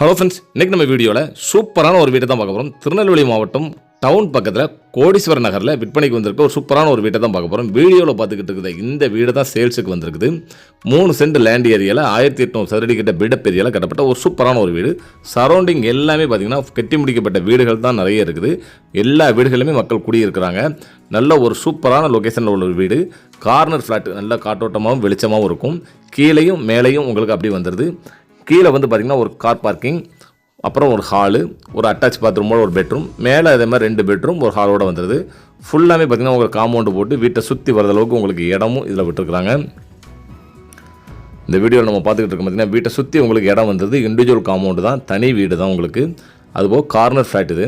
Hello friends இன்றைக்கி நம்ம வீடியோவில் சூப்பரான ஒரு வீட்டை தான் பார்க்க போகிறோம் திருநெல்வேலி மாவட்டம் டவுன் பக்கத்தில் கோடீஸ்வரர் நகரில் விற்பனைக்கு வந்திருக்க ஒரு சூப்பரான ஒரு வீட்டை தான் பார்க்க போகிறோம் வீடியோவில் பார்த்துக்கிட்டு இருக்குது இந்த வீடு தான் சேல்ஸுக்கு வந்திருக்குது. மூணு சென்ட் லேண்ட் ஏரியாவில் ஆயிரத்தி எட்நூறு சதுரடி கிட்ட பில்டப் ஏரியாவில் கட்டப்பட்ட ஒரு சூப்பரான ஒரு வீடு. சரௌண்டிங் எல்லாமே பார்த்திங்கன்னா கட்டி முடிக்கப்பட்ட வீடுகள் தான் நிறைய இருக்குது. எல்லா வீடுகளுமே மக்கள் குடியிருக்கிறாங்க. நல்ல ஒரு சூப்பரான லொக்கேஷனில் உள்ள ஒரு வீடு. கார்னர் ஃப்ளாட் நல்ல காற்றோட்டமாகவும் வெளிச்சமாகவும் இருக்கும். கீழேயும் மேலேயும் உங்களுக்கு அப்படி வந்துடுது கீழே வந்து பார்த்திங்கன்னா ஒரு கார் பார்க்கிங் அப்புறம் ஒரு ஹாலு ஒரு அட்டாச் பாத்ரூமோட ஒரு பெட்ரூம் மேலே அதே மாதிரி ரெண்டு பெட்ரூம் ஒரு ஹாலோட வந்துடுது ஃபுல்லாமே பார்த்திங்கன்னா உங்களுக்கு காம்பவுண்டு போட்டு வீட்டை சுற்றி வரத அளவுக்கு உங்களுக்கு இடமும் இதில் விட்டுருக்குறாங்க. இந்த வீடியோவில் நம்ம பார்த்துக்கிட்டு இருக்கோம் பார்த்தீங்கன்னா வீட்டை சுற்றி உங்களுக்கு இடம் வந்தது. இண்டிவிஜுவல் காம்பவுண்டு தான் தனி வீடு தான் உங்களுக்கு. அதுபோக கார்னர் ஃப்ளாட் இது.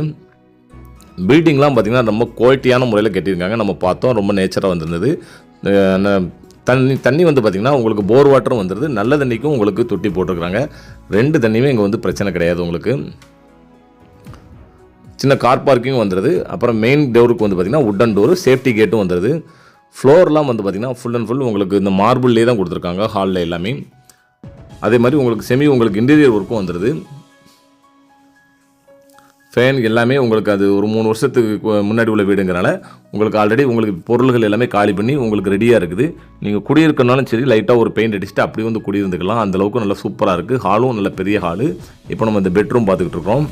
பில்டிங்லாம் பார்த்திங்கன்னா ரொம்ப குவாலிட்டியான முறையில் கட்டியிருக்காங்க. நம்ம பார்த்தோம் ரொம்ப நேச்சராக வந்திருந்தது. தண்ணி தண்ணி வந்து பார்த்திங்கன்னா உங்களுக்கு போர் வாட்டரும் வந்துடுது நல்ல தண்ணிக்கும் உங்களுக்கு தொட்டி போட்டிருக்கிறாங்க. ரெண்டு தண்ணியுமே இங்கே வந்து பிரச்சனை கிடையாது உங்களுக்கு. சின்ன கார் பார்க்கிங் வந்துடுது அப்புறம் மெயின் டோருக்கு வந்து பார்த்திங்கன்னா உட்டன் டோரு சேஃப்டி கேட்டும் வந்துடுது ஃப்ளோர்லாம் வந்து பார்த்திங்கன்னா ஃபுல் அண்ட் ஃபுல் உங்களுக்கு இந்த மார்பிள்லேயே தான் கொடுத்துருக்காங்க. ஹாலில் எல்லாமே. அதே மாதிரி உங்களுக்கு செமி உங்களுக்கு இன்டீரியர் ஒர்க்கும் வந்துடுது ஃபேன் எல்லாமே உங்களுக்கு அது ஒரு மூணு வருஷத்துக்கு முன்னாடி உள்ள வீடுங்கிறனால உங்களுக்கு ஆல்ரெடி உங்களுக்கு பொருள்கள் எல்லாமே காலி பண்ணி உங்களுக்கு ரெடியாக இருக்குது. நீங்கள் குடியிருக்கனாலும் சரி லைட்டாக ஒரு பெயிண்ட் அடிச்சுட்டு அப்படி வந்து குடியிருந்துக்கலாம். அந்தளவுக்கு நல்லா சூப்பராக இருக்குது ஹாலும் நல்ல பெரிய ஹாலு இப்போ நம்ம இந்த பெட்ரூம் பார்த்துக்கிட்டு இருக்கோம்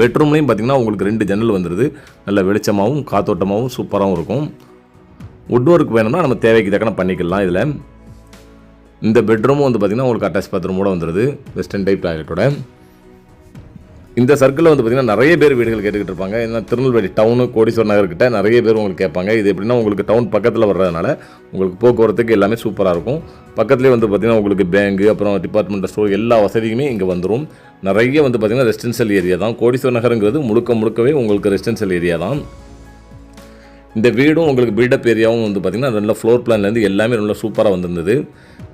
பெட்ரூம்லேயும் பார்த்தீங்கன்னா உங்களுக்கு ரெண்டு ஜன்னல் வந்துடுது நல்ல வெளிச்சமாகவும் காத்தோட்டமாகவும் சூப்பராகவும் இருக்கும். வுட் ஒர்க் வேணும்னா நம்ம தேவைக்கு தக்கன பண்ணிக்கலாம் இதில். இந்த பெட்ரூமும் வந்து பார்த்திங்கன்னா உங்களுக்கு அட்டாச் பாத்ரூமோட வந்துடுது வெஸ்டர்ன் டைப் டாய்லெட்டோட இந்த சர்க்கிளில் வந்து பார்த்திங்கன்னா நிறைய பேர் வீடுகள் கேட்டுக்கிட்டு இருப்பாங்க. ஏன்னா திருநெல்வேலி டவுனு கோடீஸ்வரர் நகர்கிட்ட நிறைய பேர் உங்களுக்கு கேட்பாங்க. இது எப்படின்னா உங்களுக்கு டவுன் பக்கத்தில் வர்றதுனால உங்களுக்கு போக்குவரத்துக்கு எல்லாமே சூப்பராக இருக்கும். பக்கத்துலேயே வந்து பார்த்திங்கன்னா உங்களுக்கு பேங்கு அப்புறம் டிபார்ட்மெண்ட் ஸ்டோர் எல்லா வசதியுமே இங்கே வந்துடும் நிறைய வந்து பார்த்திங்கன்னா ரெசிடென்ஷியல் ஏரியா தான். கோடீஸ்வரர் நகருங்கிறது முழுக்க முழுக்கவே உங்களுக்கு ரெசிடென்ஷியல் ஏரியா தான். இந்த வீடும் உங்களுக்கு பில்டப் ஏரியாவும் வந்து பார்த்திங்கன்னா நல்ல ஃப்ளோர் பிளான்லேருந்து எல்லாமே நல்ல சூப்பராக வந்திருந்தது.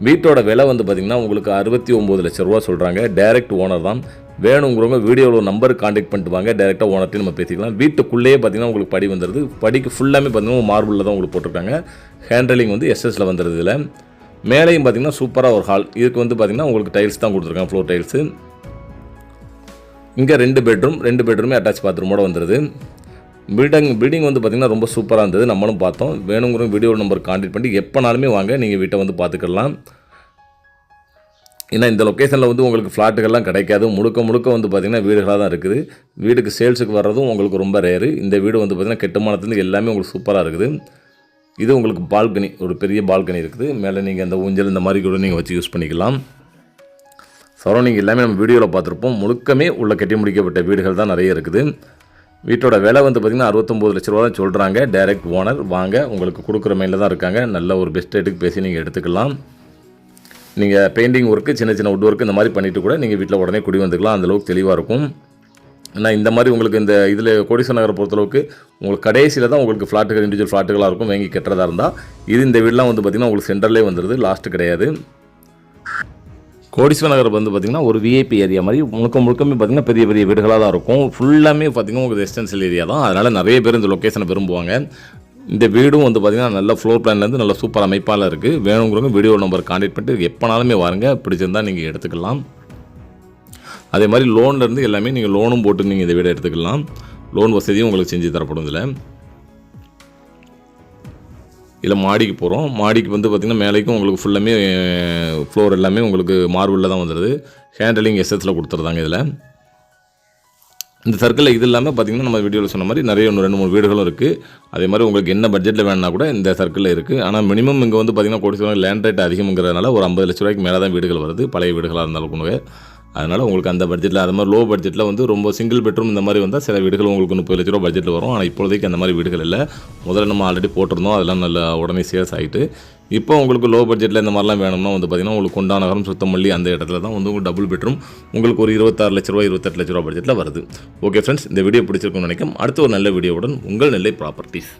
வீட்டோட விலை வந்து பார்த்திங்கன்னா உங்களுக்கு அறுபத்தி ஒம்பது லட்ச ரூபா சொல்கிறாங்க டைரக்ட் ஓனர் தான். வேணுங்கிறவங்க வீடியோவில் நம்பர் காண்டாக்ட் பண்ணிட்டு வாங்க. டேரெக்டாக ஓனர்ட்டையும் நம்ம பேசிக்கலாம். வீட்டுக்குள்ளேயே பார்த்திங்கன்னா உங்களுக்கு படி வந்துடுது படிக்கு ஃபுல்லாமே பார்த்திங்கன்னா மார்பிளில் தான் உங்களுக்கு போட்டிருக்காங்க. ஹேண்ட்ரலிங் வந்து எஸ்எஸில் வந்துடுது இதில். மேலேயும் பார்த்திங்கன்னா சூப்பராக ஒரு ஹால் இதுக்கு வந்து பார்த்திங்கன்னா உங்களுக்கு டைல்ஸ் தான் கொடுத்துருக்காங்க ஃப்ளோர் டைல்ஸு இங்கே ரெண்டு பெட்ரூம் ரெண்டு பெட்ரூமே அட்டாச் பாத்ரூமோட வந்துடுது பில்டிங் பில்டிங் வந்து பார்த்திங்கன்னா ரொம்ப சூப்பராக இருந்தது. நம்மளும் பார்த்தோம். வேணுங்கிற வீடியோ நம்பர் கான்டாக்ட் பண்ணி எப்போனாலுமே வாங்க. நீங்கள் வீட்டை வந்து பார்த்துக்கலாம் ஏன்னா இந்த லொக்கேஷனில் வந்து உங்களுக்கு ஃப்ளாட்டுகள்லாம் கிடைக்காது. முழுக்க முழுக்க வந்து பார்த்திங்கன்னா வீடுகளாக தான் இருக்குது. வீடுக்கு சேல்ஸுக்கு வர்றதும் உங்களுக்கு ரொம்ப ரேரு இந்த வீடு வந்து பார்த்திங்கன்னா கெட்டுமானத்துலேருந்து எல்லாமே உங்களுக்கு சூப்பராக இருக்குது. இது உங்களுக்கு பால்கனி ஒரு பெரிய பால்கனி இருக்குது. மேலே நீங்கள் அந்த ஊஞ்சல் இந்த மாதிரி கூட நீங்கள் வச்சு யூஸ் பண்ணிக்கலாம். சரௌண்டிங் எல்லாமே நம்ம வீடியோவில் பார்த்துருப்போம். முழுக்கமே உள்ள கட்டி முடிக்கப்பட்ட வீடுகள் தான் நிறைய இருக்குது. வீட்டோட விலை வந்து பார்த்திங்கன்னா அறுபத்தொம்போது லட்ச ரூபா தான் சொல்கிறாங்க டைரக்ட் ஓனர் வாங்க உங்களுக்கு கொடுக்குற மைண்டில் தான் இருக்காங்க. நல்ல ஒரு பெஸ்ட் ரேட்டுக்கு பேசி நீங்கள் எடுத்துக்கலாம். நீங்கள் பெயிண்டிங் ஒர்க்கு சின்ன சின்ன வுட் ஒர்க்கு இந்த மாதிரி பண்ணிட்டு கூட நீங்கள் வீட்டில் உடனே குடி வந்துக்கலாம். அந்த அளவுக்கு தெளிவாக இருக்கும். ஆனால் இந்த மாதிரி உங்களுக்கு இந்த இதில் கோடீஸ்வர நகரை பொறுத்தளவுக்கு உங்களுக்கு கடைசியில் தான் உங்களுக்கு ஃப்ளாட்டுகள் இண்டிவிஜுவல் ஃப்ளாட்டுகளாக இருக்கும். வாங்கி கட்டுறதா இருந்தால் இது இந்த வீடெலாம் வந்து பார்த்திங்கன்னா உங்களுக்கு சென்டர்லேயே வந்துடுது லாஸ்ட்டு கிடையாது. கோடீஸ்வர நகர் வந்து பார்த்திங்கன்னா ஒரு விஐபி ஏரியா மாதிரி முழுக்க முழுக்கமே பார்த்திங்கன்னா பெரிய பெரிய வீடுகளாக தான் இருக்கும் ஃபுல்லாமே பார்த்திங்கன்னா உங்களுக்கு ரெசிடென்சியல் ஏரியா தான். அதனால் நிறைய பேர் இந்த லொக்கேஷனை விரும்புவாங்க. இந்த வீடும் வந்து பார்த்திங்கன்னா நல்ல ஃப்ளோர் பிளான்லேருந்து நல்ல சூப்பர் அமைப்பால் இருக்குது வேணுங்கிறவங்க வீடியோ நம்பர் கான்டாக்ட் பண்ணிட்டு எப்போனாலுமே வாருங்க. பிடிச்சிருந்தால் நீங்கள் எடுத்துக்கலாம். அதே மாதிரி லோன்லேருந்து எல்லாமே நீங்கள் லோனும் போட்டு நீங்கள் இந்த வீடை எடுத்துக்கலாம். லோன் வசதியும் உங்களுக்கு செஞ்சு தரப்படும் இதில். இதில் மாடிக்கு போகிறோம் மாடிக்கு வந்து பார்த்திங்கன்னா மேலேக்கும் உங்களுக்கு ஃபுல்லாமே ஃப்ளோர் எல்லாமே உங்களுக்கு மார்பிளில் தான் வந்துடுது ஹேண்டலிங் எஸ்எஸில் கொடுத்துருந்தாங்க இதில். இந்த சர்க்கிளில் இது இல்லாமல் பார்த்தீங்கன்னா நம்ம வீடியோவில் சொன்ன மாதிரி நிறைய ஒன்று ரெண்டு மூணு வீடுகளும் இருக்குது அதே மாதிரி உங்களுக்கு என்ன பட்ஜெட்டில் வேணும்னா கூட இந்த சர்க்கிளில் இருக்குது ஆனால் மினிமம் இங்கே வந்து பார்த்திங்கன்னா கோடி லேண்ட் ரேட் அதிகம்ங்கிறதுனால ஒரு ஐம்பது லட்ச ரூபாய்க்கு மேலே தான் வீடுகள் வருது. பழைய வீடுகளாக இருந்தாலும் கூட. அதனால் உங்களுக்கு அந்த பட்ஜெட்டில் அது மாதிரி லோ பட்ஜெட்டில் வந்து ரொம்ப சிங்கிள் பெட்ரூம் இந்த மாதிரி வந்தால் சில வீடுகள் உங்களுக்கு முப்பது லட்ச ரூபா பட்ஜெட்டில் வரும். ஆனால் இப்போதைக்கு அந்த மாதிரி வீடுகள் இல்லை. முதல்ல நம்ம ஆல்ரெடி போட்டிருந்தோம். அதெல்லாம் நல்ல உடனே சேல்ஸ் ஆகிட்டு இப்போ உங்களுக்கு லோ பட்ஜெட்டில் இந்த மாதிரிலாம் வேணும்னா வந்து பார்த்திங்கன்னா உங்களுக்கு கொண்டாநகரம் சுத்தமல்லி அந்த இடத்துல தான் வந்து உங்களுக்கு டபுள் பெட்ரூம் உங்களுக்கு ஒரு இருபத்தாறு லட்ச ரூபா இருபத்தெட்டு லட்ச ரூபா பட்ஜெட்டில் வருது. ஓகே ஃப்ரெண்ட்ஸ் இந்த வீடியோ பிடிச்சிருக்கும்னு நினைக்கும் அடுத்த ஒரு நல்ல வீடியோவுடன் உங்கள் நெல்லை ப்ராப்பர்ட்டிஸ்